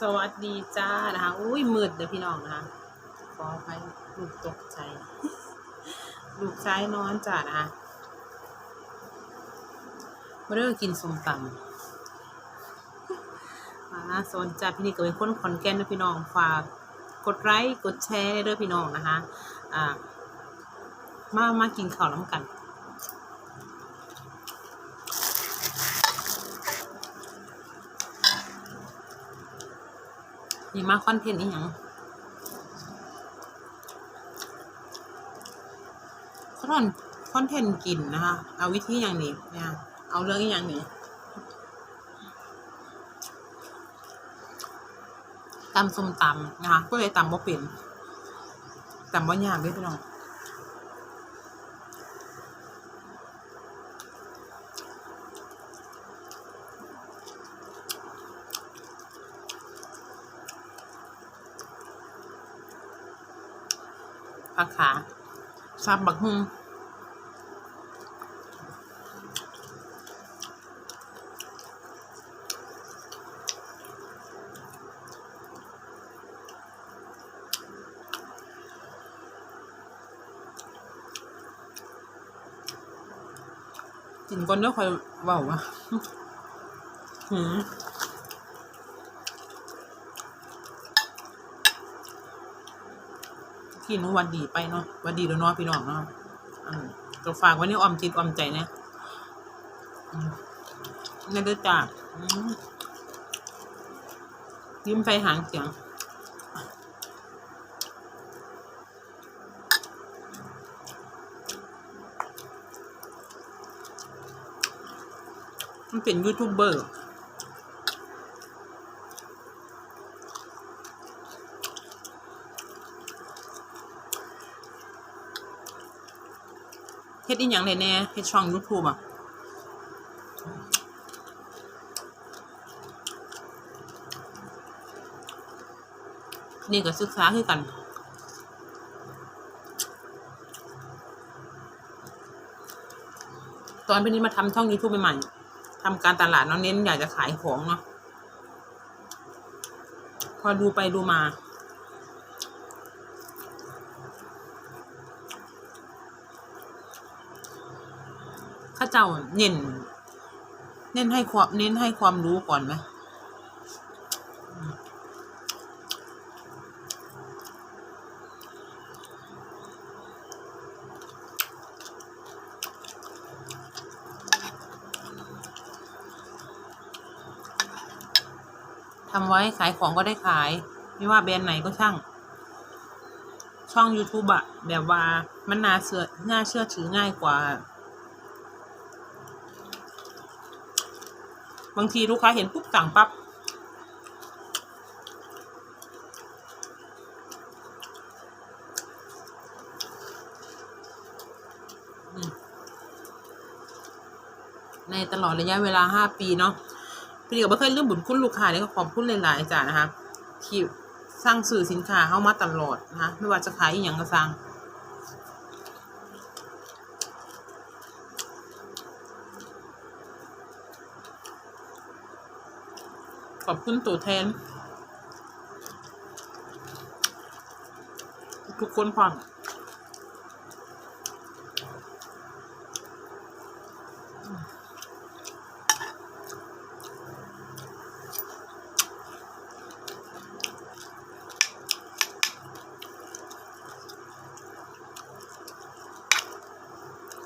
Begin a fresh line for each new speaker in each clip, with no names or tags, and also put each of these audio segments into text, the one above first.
สวัสดีจ้านะคะ อุ้ยมืดเด้อพี่น้องนะคะ ขอไปลูกตกใจ ลูกชายนอนจ้านะคะมาเริ่มกินส้มตำอ่าโซนจ้าพี่นี่ก็เป็นคนขอนแก่นนะพี่น้องฝากกดไลค์กดแชร์เด้อพี่น้องนะคะ อ่า มามากินข้าวน้ำกันีมาคอนเทนต์อีหยังคอนคอนเทนต์กินนะคะ เอาวิธีอย่างนี้เนี่ยเอาเรื่องอีหยังนี้ตำส้มตำนะคะก็เลยตำบ่เป็นตำบ่ยากด้วยพี่น้อง ผักขาซับบักฮุงกินก่อนเด้อคอยเว้าว่าหืม พี่หนุวันดีไปเนาะวันดีแล้วเนาะพี่น้องเนาะก็ฝากไว้ในออมจิตออมใจนี่นเด้อจ้าอืมยิ้มไปหางเสียงมันเป็นยูทูบเบอร์ เฮ็ดอีหยังได้แน่เฮ็ดช่อง YouTube อะนี่ก็ศึกษาคือกันตอนพี่นี้มาทำช่อง YouTube ใหม่ๆทำการตลาดเนาะเน้นอยากจะขายของเนาะ พอดูไปดูมา เจ้าเน้นเน้นให้ความเน้นให้ความรู้ก่อนไหมอืมทำไว้ขายของก็ได้ขาย ไม่ว่าแบรนด์ไหนก็ช่าง ช่อง YouTube อะแบบว่ามันน่าเชื่อน่าเชื่อถือง่ายกว่า บางทีลูกค้าเห็นปุ๊บสั่งปั๊บในตลอดระยะเวลาห้าปีเนาะพี่ก็ไม่เคยลืมบุญคุณลูกค้าเลยก็ขอบคุณหลายๆจ้ะนะคะที่สร้างสื่อสินค้าเข้ามาตลอดนะคะไม่ว่าจะขายอย่างก็สร้าง ขอบคุณตัวแทน ทุกคนฟัง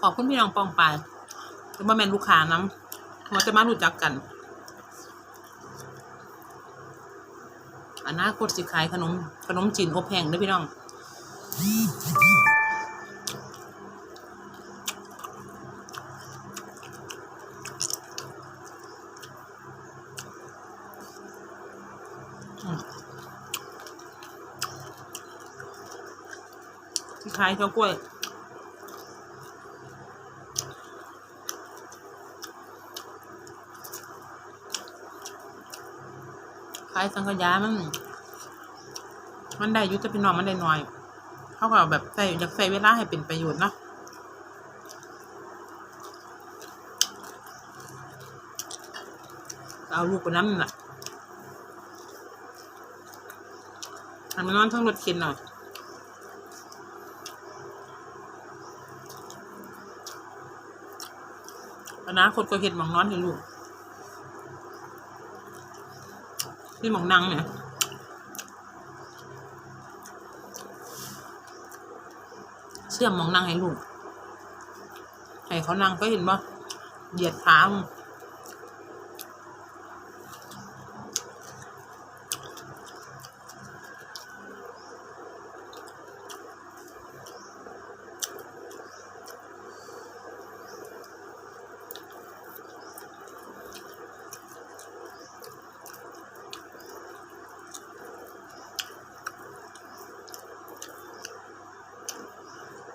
ขอบคุณพี่น้องปองไปจะมาแมนลูกค้าน้ำเราจะมารู้จักกัน อนาคตสิขายขนมขนมจีนอบแห้งเด้วยพี่น้องอืมสิขายเจ้ากล้วยายสังขยามันมันได้ยุจะเป็นน้องมันได้น้อยเขาก็แบบใส่อยากใส่เวลาให้เป็นประโยชน์เนาะเอาลูกไปน้ำนั่นแหละหันมานอนทั้งรถเข็นหน่อยอนาคตก็เห็นหมองนอนให้ลูก นี่หมองนังเนี่ยเชื่อมมองนังให้ลูกให้เขานั่งก็เห็นว่าเหยียดขา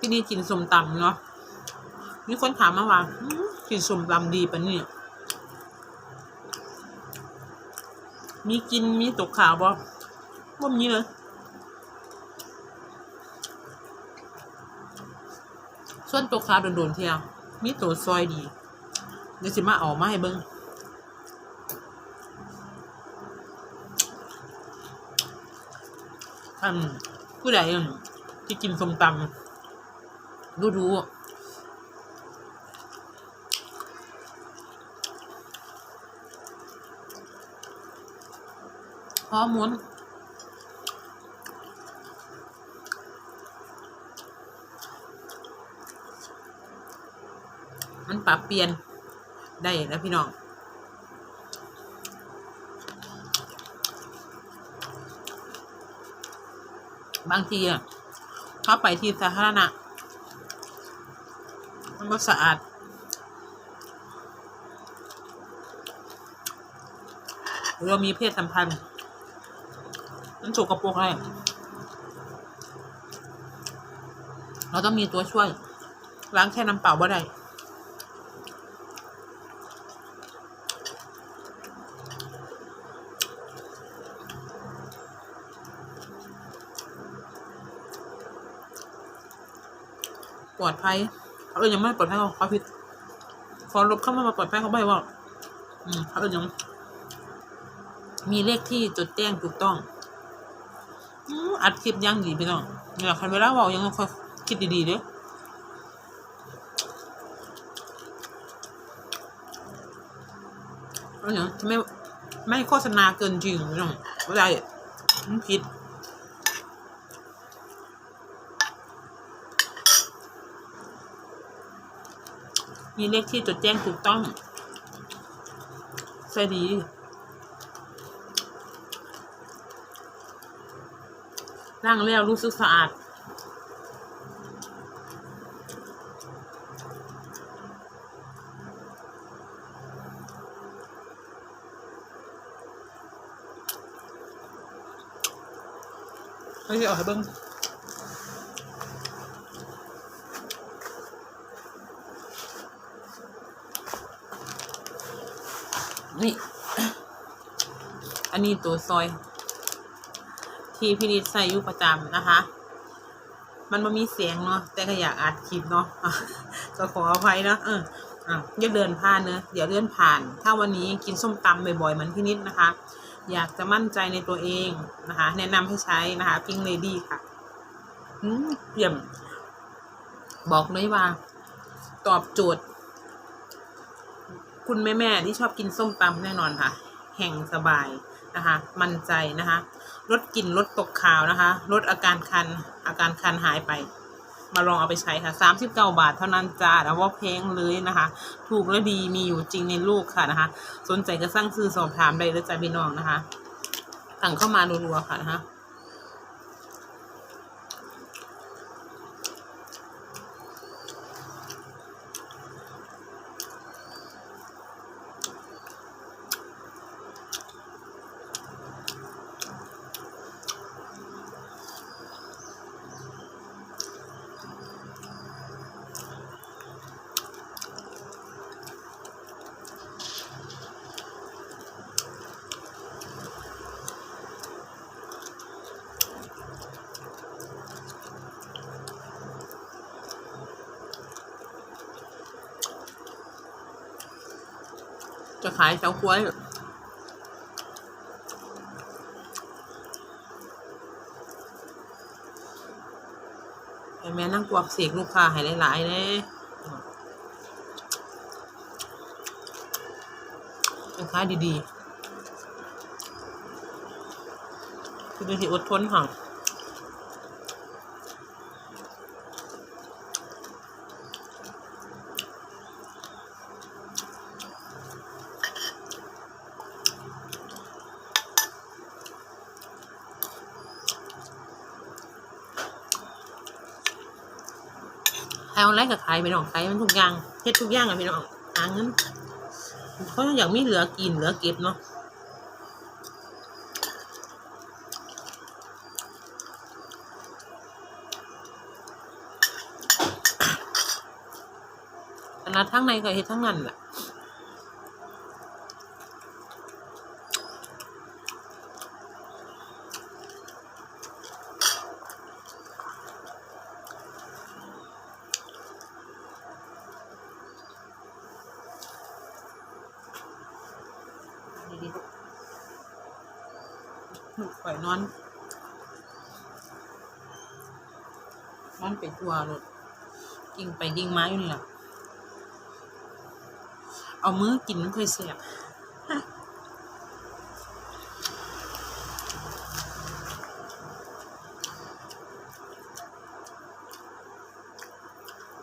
ที่นี่กินสมตำเนาะมีคนถามมาว่ากินสมตำดีปะเนี่ย มีกินมีตกขาวบ่ว่ามีเลยส่วนตกขาวโดนๆเที่ยวมีตัวซอยดีเดี๋ยวสิมาเอามาให้เบิ่งท่านผู้ใดอั่นที่กินสมตำ ดูดูๆฮอร์โมนมันปรับเปลี่ยน ได้นะพี่น้องบางทีอะถ้าไปที่สาธารณะ มันก็สะอาดเรามีเพศสัมพันธ์มันสกปรกอะไรเราต้องมีตัวช่วย ล้างแค่น้ำเปล่าบ่ได้ปลอดภัย เขาเออยังไม่ปลดภัยเขาเขาผิดฟอนลบเข้ามามาปลดภัยเขาไม่ว่า อืมเขาเอยังมีเลขที่จดแจ้งถูกต้องอัดคลิปยังดีพี่น้องเนี่ยคันเวลาว่ายังค่อยคิดดีๆเด้อเอาเนี่ยทำไมไม่โฆษณาเกินจริงน้องเวลามันผิด มีเลขที่จดแจ้งถูกต้องใช่ดีล้างแล้วรู้สึกสะอาดเฮ้ยเอาให้เบิ้ง นี่ อันนี้ตัวซอย ที่พี่นิดใส่อยู่ประจำนะคะ มันม่มีเสียงเนาะแต่ก็อยากอัดคลิปเนาะก็ขออภัยนะเอออะอย่าเดินผ่านเนอะเดี๋ยวเลื่อนผ่าน ถ้าวันนี้กินส้มตำบ่อยๆเหมือนพี่นิดนะคะ อยากจะมั่นใจในตัวเองนะคะ แนะนำให้ใช้นะคะพิงเลดี้ค่ะอืมเยี่ยม บอกเลยว่า ตอบโจทย์ คุณแม่ๆที่ชอบกินส้มตำแน่นอนค่ะ แห่งสบายนะคะ มั่นใจนะคะลดกลิ่นลดตกขาวนะคะลดอาการคันอาการคันหายไป มาลองเอาไปใช้ค่ะสามสิบเก้าบาทเท่านั้นจ้าแล้วว่าแพงเลยนะคะ ถูกและดีมีอยู่จริงในโลกค่ะนะคะ สนใจก็สั่งซื้อสอบถามได้เลยจ้าพี่น้องนะคะสั่งเข้ามารัวๆค่ะนะคะ ขายเฉาก้วยแม่นั่งกวักเสียกลูกค้าให้หลายๆเลยเป็นค้าดีๆคือเป็นสิอดทนของ ขายออนไลน์กับขายไปน้องขายมันทุกอย่างเฮ็ดทุกอย่างอะพี่น้องหาเงินเขาอยากมีเหลือกินเหลือเก็บเนาะขนาดทั้งในก็เฮ็ดทั้งนั้นแหละ ดีๆ ลูกปล่อยนอน นอนเป็นตัวรถยิงไปยิงมาอยู่นี่แหละเอามือกินมันเคยเสียบ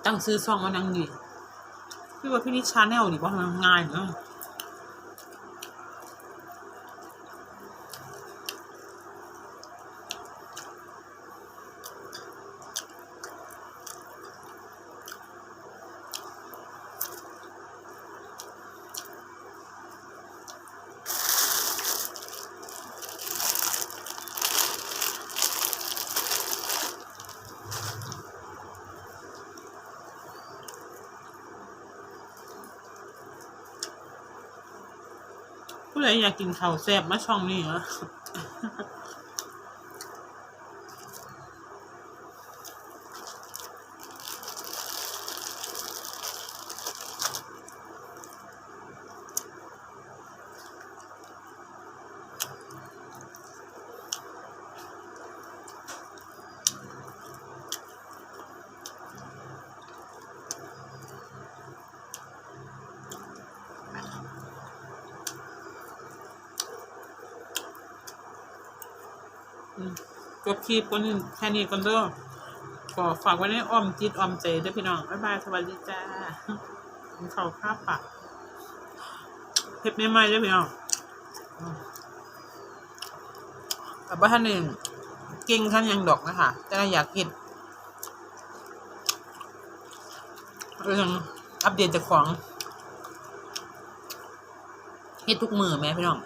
ตั้งซื้อซองมานังดีพี่ว่าพี่นิชชาแนลดิว่ามันง่ายเนาะ ผู้ใดอยากกินข้าวแซ่บมาช่องนี้เหรอ จบคลิปกันนี้แค่นี้กันเด้อก็ฝากไว้ในอ้อมจิตอ้อมใจด้อพี่น้อง บ๊ายบาย สวัสดีจ้ากินข้าวข้าวปากเผ็ดใหม่ๆเด้อพี่น้องแต่ว่าท่านเองเก่งท่านยังดอกนะคะ แต่อยากเห็นเรื่องอัปเดตจากของเฮ็ดทุกมือแม่พี่น้อง